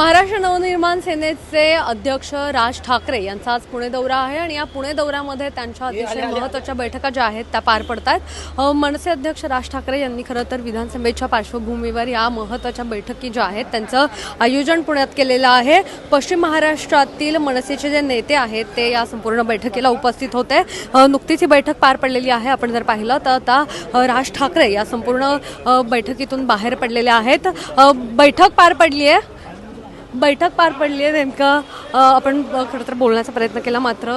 महाराष्ट्र नवनिर्माण सेनेचे अध्यक्ष राज ठाकरे यांचा आज पुणे दौरा आहे आणि या पुणे दौऱ्यामध्ये त्यांच्या अतिशय महत्त्वाच्या बैठका ज्या आहेत त्या पार पडतात मनसे अध्यक्ष राज ठाकरे यांनी खरं तर विधानसभेच्या पार्श्वभूमीवर या महत्त्वाच्या बैठकी ज्या आहेत त्यांचं आयोजन पुण्यात केलेलं आहे. पश्चिम महाराष्ट्रातील मनसेचे जे नेते आहेत ते या संपूर्ण बैठकीला उपस्थित होते. नुकतीच ही बैठक पार पडलेली आहे. आपण जर पाहिलं तर आता राज ठाकरे या संपूर्ण बैठकीतून बाहेर पडलेले आहेत. बैठक पार पडली आहे बैठक पार पडली आहे नेमकं. आपण खरं तर बोलण्याचा प्रयत्न केला मात्र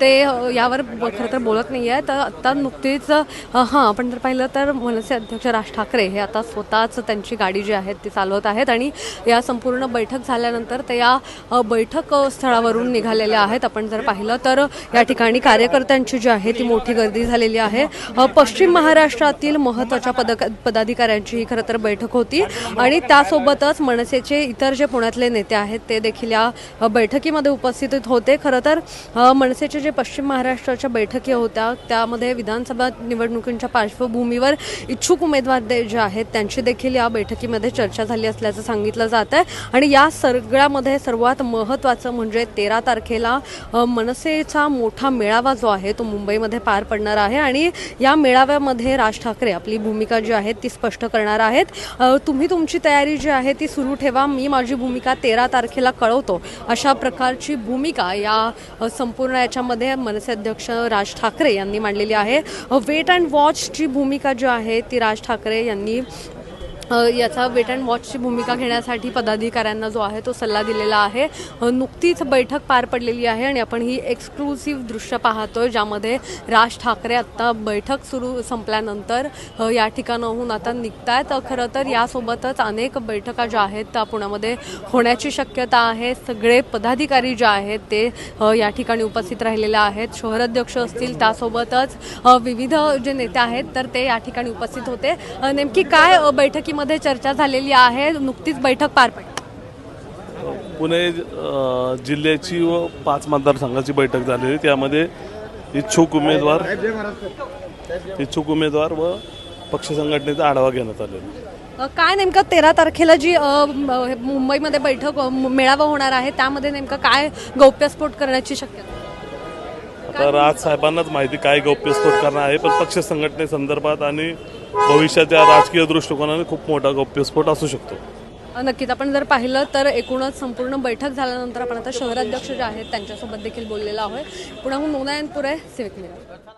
ते यावर खरं तर बोलत नाही आहे तर आत्ता नुकतीच हां आपण जर पाहिलं तर मनसे अध्यक्ष राज ठाकरे हे आता स्वतःच त्यांची गाडी जी आहे ती चालवत आहेत आणि या संपूर्ण बैठक झाल्यानंतर ते या बैठक स्थळावरून निघालेल्या आहेत. आपण जर पाहिलं तर या ठिकाणी कार्यकर्त्यांची जी आहे ती मोठी गर्दी झालेली आहे. पश्चिम महाराष्ट्रातील महत्त्वाच्या पदक पदाधिकाऱ्यांची ही खरं तर बैठक होती आणि त्यासोबतच मनसेचे इतर जे पुण्यातले नेते आहेत ते देखील या बैठकीमध्ये उपस्थित होते. खरं तर मनसेचे जे पश्चिम महाराष्ट्राच्या बैठकी होत्या त्यामध्ये विधानसभा निवडणुकींच्या पार्श्वभूमीवर इच्छुक उमेदवार दे- जे आहेत त्यांची देखील या बैठकीमध्ये चर्चा झाली असल्याचं सांगितलं जात आहे. आणि या सगळ्यामध्ये सर्वात महत्त्वाचं म्हणजे तेरा तारखेला मनसेचा मोठा मेळावा जो आहे तो मुंबईमध्ये पार पडणार आहे. आणि या मेळाव्यामध्ये राज ठाकरे आपली भूमिका जी आहे ती स्पष्ट करणार आहेत. तुम्ही तुमची तयारी जी आहे ती सुरू ठेवा. मी माझी भूमिका तेरा तारखेला कळवतो. अशा प्रकारची भूमिका या संपूर्ण याच्यामध्ये मनसे अध्यक्ष राज ठाकरे यांनी मांडलेली आहे. वेट अँड वॉचची भूमिका जी आहे ती राज ठाकरे यांनी याचा वेट अँड वॉचची भूमिका घेण्यासाठी पदाधिकाऱ्यांना जो आहे तो सल्ला दिलेला आहे. नुकतीच बैठक पार पडलेली आहे आणि आपण ही एक्सक्लुसिव्ह दृश्य पाहतोय ज्यामध्ये राज ठाकरे आत्ता बैठक सुरू संपल्यानंतर या ठिकाणाहून आता निघतायत. आहेत खरं तर यासोबतच अनेक बैठका ज्या आहेत त्या पुण्यामध्ये होण्याची शक्यता आहे. सगळे पदाधिकारी जे आहेत ते या ठिकाणी उपस्थित राहिलेले आहेत. शहराध्यक्ष असतील त्यासोबतच विविध जे नेते आहेत तर ते या ठिकाणी उपस्थित होते. नेमकी काय बैठकी बैठकीमध्ये चर्चा झालेली आहे. नुकतीच बैठक पार पडली. पुणे जिल्ह्याची व पाच मतदारसंघाची बैठक झालेली त्यामध्ये इच्छुक उमेदवार इच्छुक उमेदवार व पक्ष संघटनेचा आढावा घेण्यात आलेला. काय नेमकं तेरा तारखेला जी मुंबईमध्ये बैठक मेळावा होणार आहे त्यामध्ये नेमकं काय गौप्यस्फोट करण्याची शक्यता? आता राज साहेबांनाच माहिती काय गौप्यस्फोट करणार आहे पण पक्ष संघटनेसंदर्भात आणि भविष्याच्या राजकीय दृष्टिकोनाने खूप मोठा गौप्यस्फोट असू शकतो. नक्कीच. आपण जर पाहिलं तर एकूणच संपूर्ण बैठक झाल्यानंतर आपण आता शहराध्यक्ष जे आहेत त्यांच्यासोबत देखील बोललेलो आहोत. पुण्याहून नोंदयनपुरे सिविक मिरर